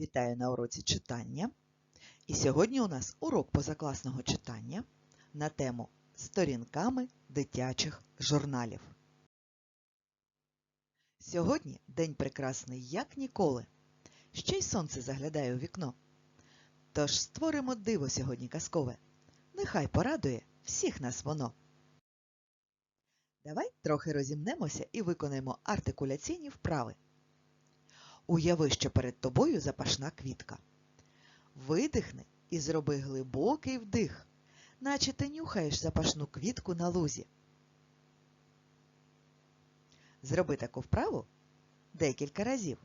Вітаю на уроці читання. І сьогодні у нас урок позакласного читання на тему Сторінками дитячих журналів. Сьогодні день прекрасний як ніколи. Ще й сонце заглядає у вікно. Тож створимо диво сьогодні казкове. Нехай порадує всіх нас воно. Давай трохи розімнемося і виконаємо артикуляційні вправи. Уяви, що перед тобою запашна квітка. Видихни і зроби глибокий вдих, наче ти нюхаєш запашну квітку на лузі. Зроби таку вправу декілька разів.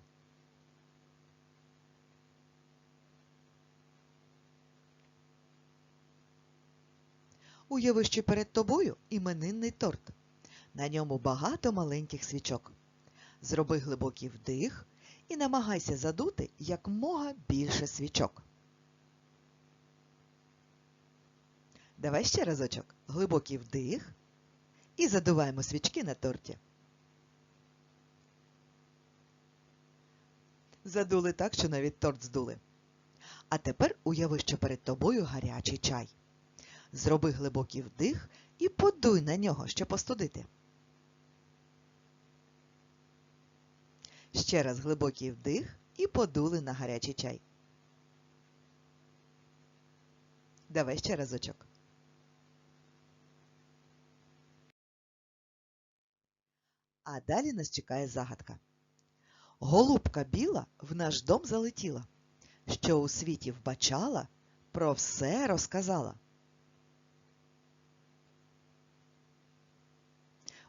Уяви, що перед тобою іменинний торт. На ньому багато маленьких свічок. Зроби глибокий вдих і намагайся задути якмога більше свічок. Давай ще разочок. Глибокий вдих і задуваємо свічки на торті. Задули так, що навіть торт здули. А тепер уяви, що перед тобою гарячий чай. Зроби глибокий вдих і подуй на нього, щоб остудити. Ще раз глибокий вдих і подули на гарячий чай. Давай ще разочок. А далі нас чекає загадка. Голубка біла в наш дом залетіла, що у світі вбачала, про все розказала.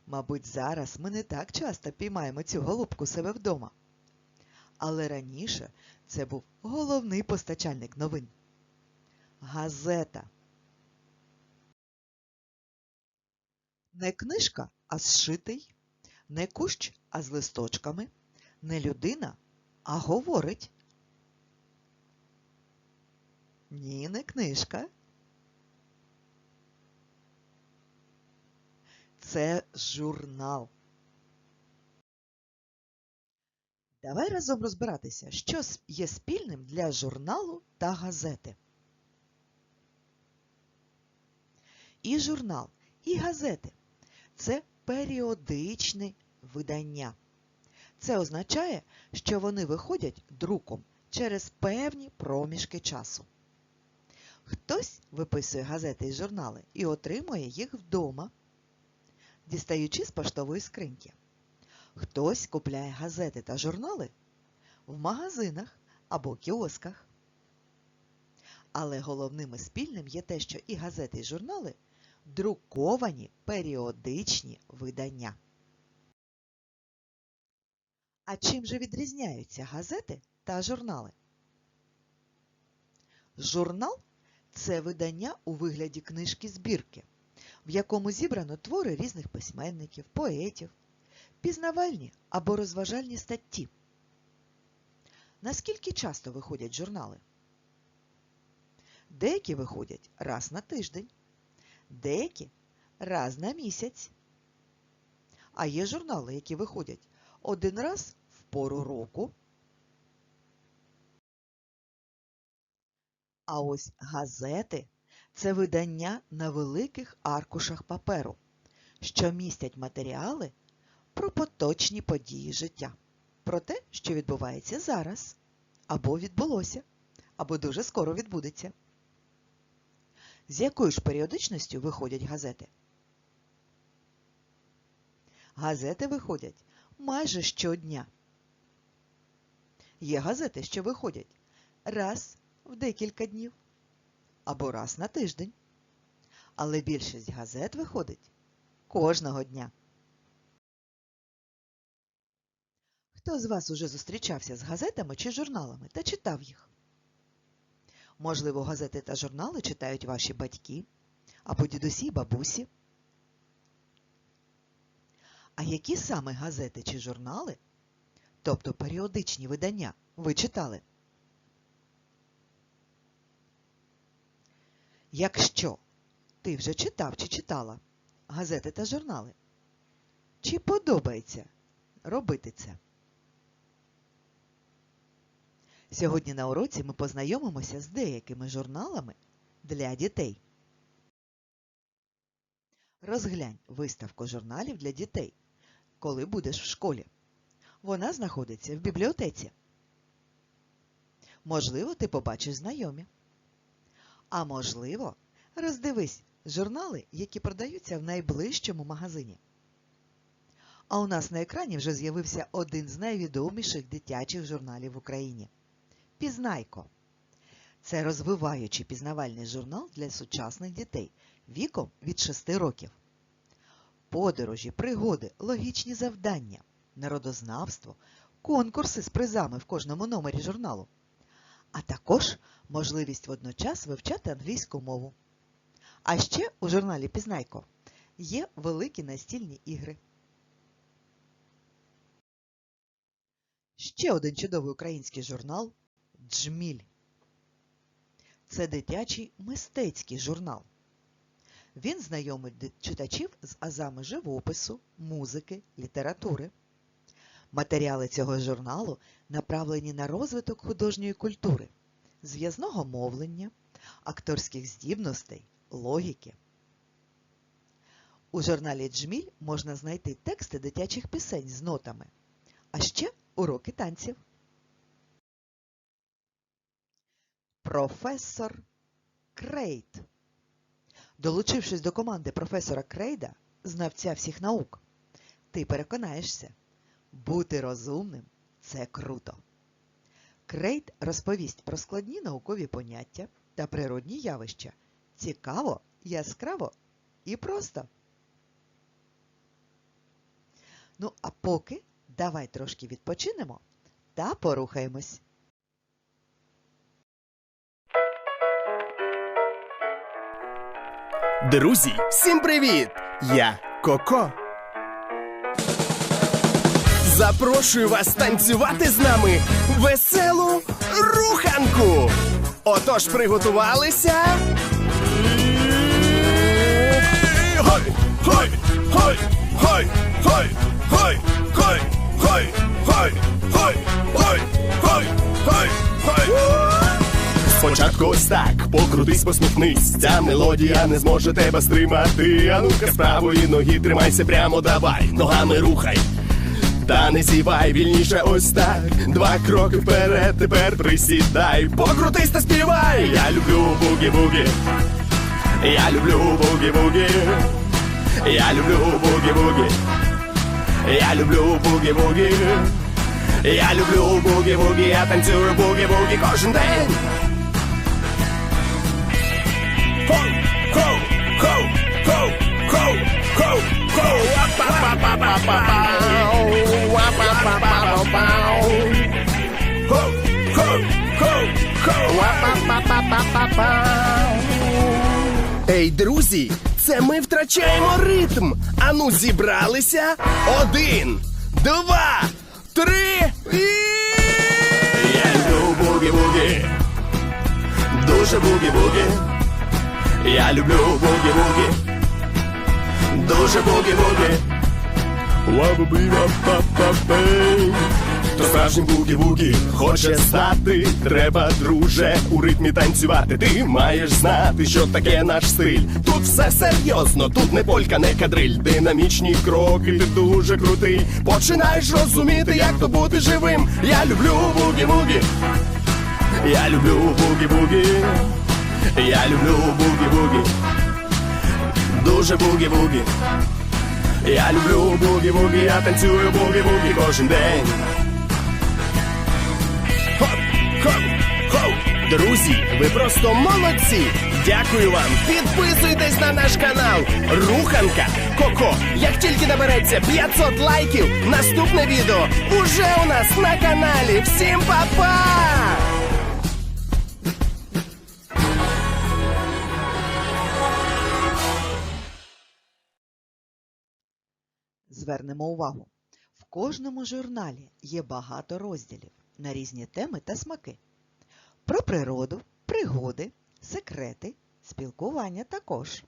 Мабуть, зараз ми не так часто піймаємо цю голубку себе вдома. Але раніше це був головний постачальник новин. Газета. Не книжка, а зшитий, не кущ, а з листочками, не людина, а говорить. Ні, не книжка. Це журнал. Давай разом розбиратися, що є спільним для журналу та газети. І журнал, і газети це періодичні видання. Це означає, що вони виходять друком через певні проміжки часу. Хтось виписує газети і журнали і отримує їх вдома дістаючи з поштової скриньки. Хтось купляє газети та журнали в магазинах або кіосках. Але головним і спільним є те, що і газети, і журнали друковані періодичні видання. А чим же відрізняються газети та журнали? Журнал це видання у вигляді книжки збірки в якому зібрано твори різних письменників, поетів, пізнавальні або розважальні статті. Наскільки часто виходять журнали? Деякі виходять раз на тиждень, деякі раз на місяць. А є журнали, які виходять один раз в пору року. А ось газети це видання на великих аркушах паперу, що містять матеріали про поточні події життя, про те, що відбувається зараз, або відбулося, або дуже скоро відбудеться. З якою ж періодичністю виходять газети? Газети виходять майже щодня. Є газети, що виходять раз в декілька днів або раз на тиждень. Але більшість газет виходить кожного дня. Хто з вас уже зустрічався з газетами чи журналами та читав їх? Можливо, газети та журнали читають ваші батьки або дідусі бабусі. А які саме газети чи журнали, тобто періодичні видання, ви читали? Якщо ти вже читав чи читала газети та журнали, чи подобається робити це? Сьогодні на уроці ми познайомимося з деякими журналами для дітей. Розглянь виставку журналів для дітей, коли будеш в школі. Вона знаходиться в бібліотеці. Можливо, ти побачиш знайомі. А можливо, роздивись журнали, які продаються в найближчому магазині. А у нас на екрані вже з'явився один з найвідоміших дитячих журналів в Україні Пізнайко. Це розвиваючий пізнавальний журнал для сучасних дітей віком від 6 років. Подорожі, пригоди, логічні завдання, народознавство, конкурси з призами в кожному номері журналу, а також можливість водночас вивчати англійську мову. А ще у журналі Пізнайко є великі настільні ігри. Ще один чудовий український журнал Джміль. Це дитячий мистецький журнал. Він знайомить читачів з азами живопису, музики, літератури. Матеріали цього журналу направлені на розвиток художньої культури, зв'язного мовлення, акторських здібностей, логіки. У журналі Джміль можна знайти тексти дитячих пісень з нотами, а ще уроки танців. Професор Крейт. Долучившись до команди професора Крейда, знавця всіх наук, ти переконаєшся, бути розумним це круто. Крейт розповість про складні наукові поняття та природні явища. Цікаво, яскраво і просто. Ну, а поки давай трошки відпочинемо та порухаємось. Друзі, всім привіт! Я Коко. Запрошую вас танцювати з нами веселу руханку. Отож, приготувалися. Гой, гой, гой, гой, гой, гой, гой, гой, гой, гой, гой, гой, гой, гой. Спочатку ось так, покрутись, посміхнись. Ця мелодія не зможе тебе стримати. А ну-ка з правої ноги тримайся прямо, давай, ногами рухай. Та не сівай вільніше ось так. Два кроки вперед, тепер присідай. Покрутись та співай. Я люблю бугі-бугі. Я люблю бугі-бугі. Я люблю бугі-бугі. Я люблю бугі-бугі. Я люблю бугі-бугі, я танцюю бугі-бугі кожен день. Хоу, хоу, хоу, хоу, хоу, хоу, хоу, Ва-па-па-па-па-пау, Ей, друзі, це ми втрачаємо ритм. Ану, зібралися. Один, два, три і. Я люблю бугі-бугі. Дуже бугі-бугі. Я люблю бугі-бугі. Дуже бугі-бугі. То справжнім бугі-бугі хоче стати. Треба, друже, у ритмі танцювати. Ти маєш знати, що таке наш стиль. Тут все серйозно, тут не полька, не кадриль. Динамічні кроки, ти дуже крутий. Починаєш розуміти, як то бути живим. Я люблю бугі-бугі. Я люблю бугі-бугі. Я люблю бугі-бугі. Дуже бугі-бугі. Я люблю бугі-бугі, я танцюю бугі-бугі кожен день. Хоп, хоп, хоп. Друзі, ви просто молодці! Дякую вам! Підписуйтесь на наш канал Руханка Коко. Як тільки набереться 500 лайків, наступне відео уже у нас на каналі. Всім па-па! Звернемо увагу. В кожному журналі є багато розділів на різні теми та смаки. Про природу, пригоди, секрети, спілкування також.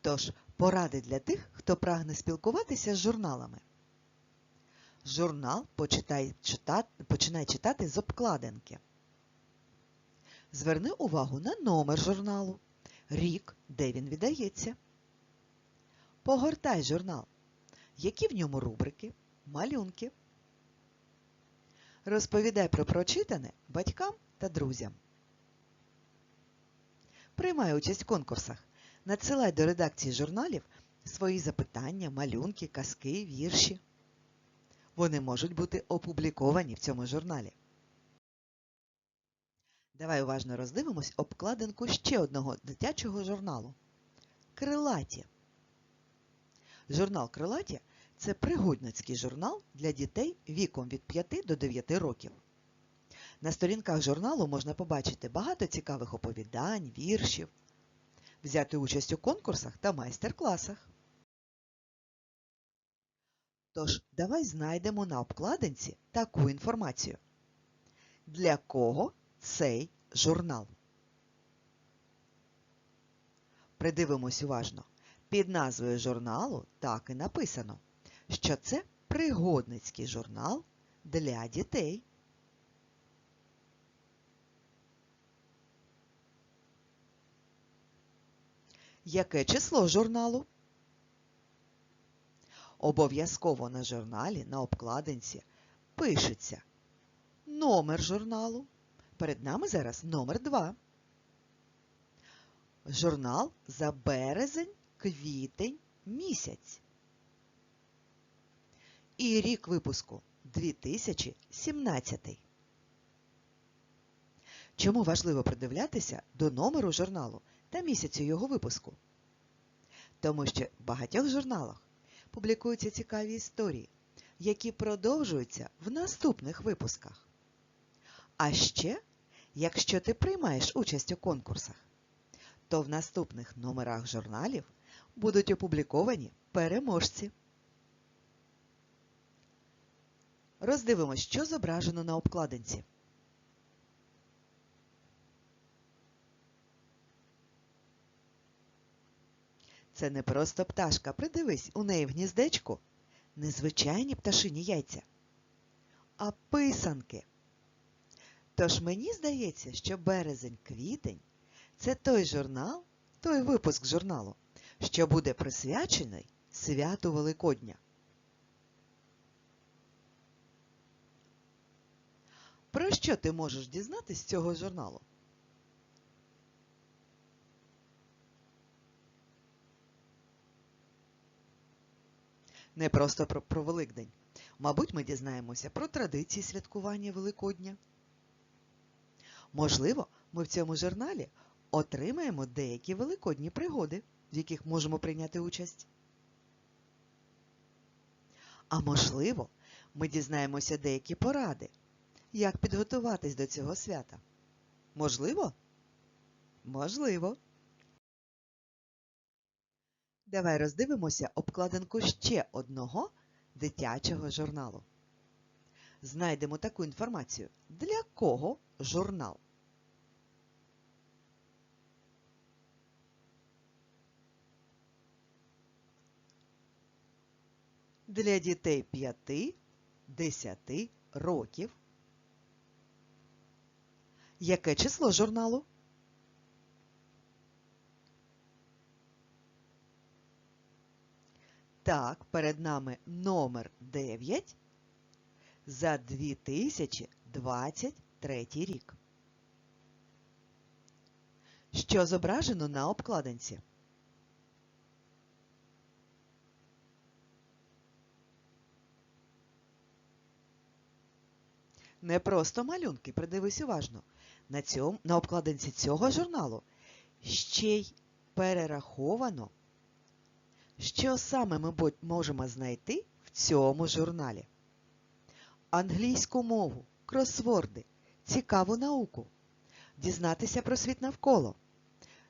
Тож, поради для тих, хто прагне спілкуватися з журналами. Журнал почитай читати, починай читати з обкладинки. Зверни увагу на номер журналу, рік, де він віддається. Погортай журнал. Які в ньому рубрики, малюнки. Розповідай про прочитане батькам та друзям. Приймай участь в конкурсах. Надсилай до редакції журналів свої запитання, малюнки, казки, вірші. Вони можуть бути опубліковані в цьому журналі. Давай уважно роздивимось обкладинку ще одного дитячого журналу. Крилаті. Журнал Крилаті це пригодницький журнал для дітей віком від 5 до 9 років. На сторінках журналу можна побачити багато цікавих оповідань, віршів, взяти участь у конкурсах та майстер-класах. Тож, давай знайдемо на обкладинці таку інформацію. Для кого цей журнал? Придивимось уважно. Під назвою журналу так і написано, що це пригодницький журнал для дітей. Яке число журналу? Обов'язково на журналі на обкладинці пишеться номер журналу. Перед нами зараз номер 2. Журнал за березень, квітень, місяць. І рік випуску 2017. Чому важливо придивлятися до номеру журналу та місяцю його випуску? Тому що в багатьох журналах публікуються цікаві історії, які продовжуються в наступних випусках. А ще, якщо ти приймаєш участь у конкурсах, то в наступних номерах журналів будуть опубліковані переможці. Роздивимось, що зображено на обкладинці. Це не просто пташка. Придивись, у неї в гніздечку незвичайні пташині яйця, а писанки. Тож мені здається, що березень-квітень це той журнал, той випуск журналу, що буде присвячений святу Великодня. Про що ти можеш дізнатись з цього журналу? Не просто про, про Великдень. Мабуть, ми дізнаємося про традиції святкування Великодня. Можливо, ми в цьому журналі отримаємо деякі великодні пригоди, в яких можемо прийняти участь. А можливо, ми дізнаємося деякі поради, як підготуватись до цього свята. Можливо? Можливо. Давай роздивимося обкладинку ще одного дитячого журналу. Знайдемо таку інформацію. Для кого журнал? Для дітей 5-10 років. Яке число журналу? Так, перед нами номер 9 за 2023 рік. Що зображено на обкладинці? Не просто малюнки, придивись уважно. На, цьому, на обкладинці цього журналу ще й перераховано що саме ми можемо знайти в цьому журналі? Англійську мову, кросворди, цікаву науку, дізнатися про світ навколо,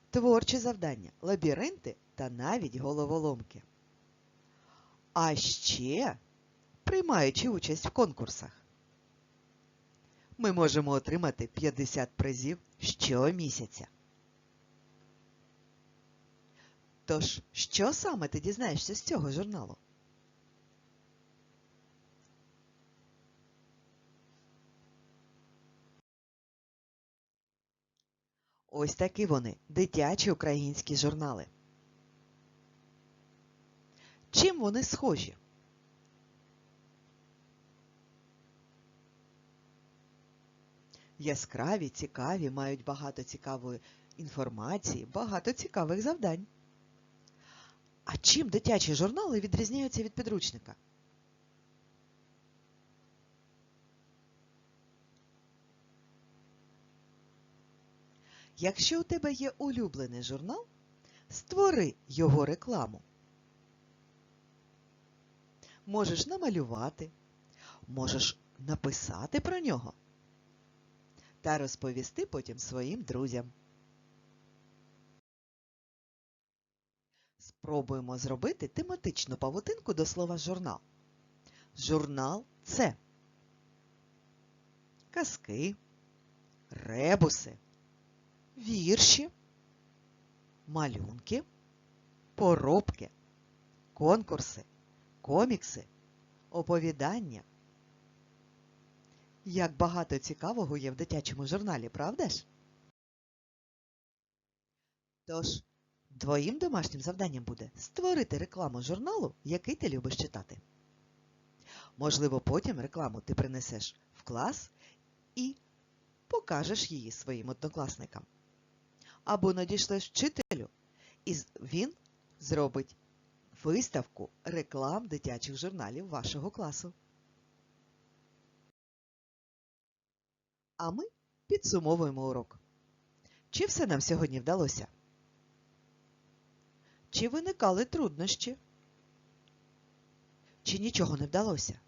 творчі завдання, лабіринти та навіть головоломки. А ще, приймаючи участь в конкурсах, ми можемо отримати 50 призів щомісяця. Тож, що саме ти дізнаєшся з цього журналу? Ось такі вони дитячі українські журнали. Чим вони схожі? Яскраві, цікаві, мають багато цікавої інформації, багато цікавих завдань. А чим дитячі журнали відрізняються від підручника? Якщо у тебе є улюблений журнал, створи його рекламу. Можеш намалювати, можеш написати про нього та розповісти потім своїм друзям. Спробуємо зробити тематичну павутинку до слова журнал. Журнал це казки, ребуси, вірші, малюнки, поробки, конкурси, комікси, оповідання. Як багато цікавого є в дитячому журналі, правда ж? Тож, твоїм домашнім завданням буде створити рекламу журналу, який ти любиш читати. Можливо, потім рекламу ти принесеш в клас і покажеш її своїм однокласникам. Або надішлеш вчителю, і він зробить виставку реклам дитячих журналів вашого класу. А ми підсумовуємо урок. Чи все нам сьогодні вдалося? Чи виникали труднощі? Чи нічого не вдалося?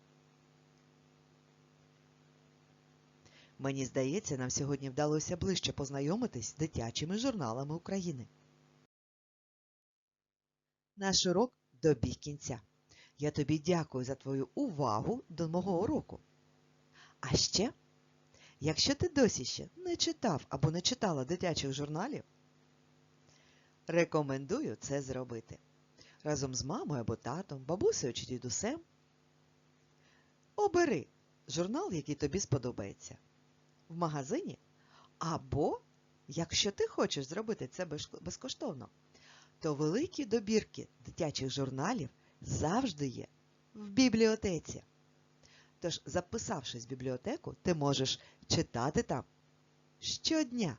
Мені здається, нам сьогодні вдалося ближче познайомитись з дитячими журналами України. Наш урок добіг кінця. Я тобі дякую за твою увагу до мого уроку. А ще, якщо ти досі ще не читав або не читала дитячих журналів, рекомендую це зробити. Разом з мамою або татом, бабусею чи дідусем. Обери журнал, який тобі сподобається в магазині, або, якщо ти хочеш зробити це безкоштовно, то великі добірки дитячих журналів завжди є в бібліотеці. Тож, записавшись в бібліотеку, ти можеш читати там щодня.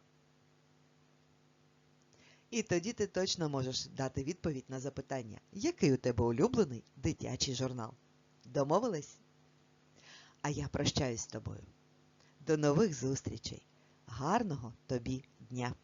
І тоді ти точно можеш дати відповідь на запитання, який у тебе улюблений дитячий журнал. Домовились? А я прощаюсь з тобою. До нових зустрічей. Гарного тобі дня!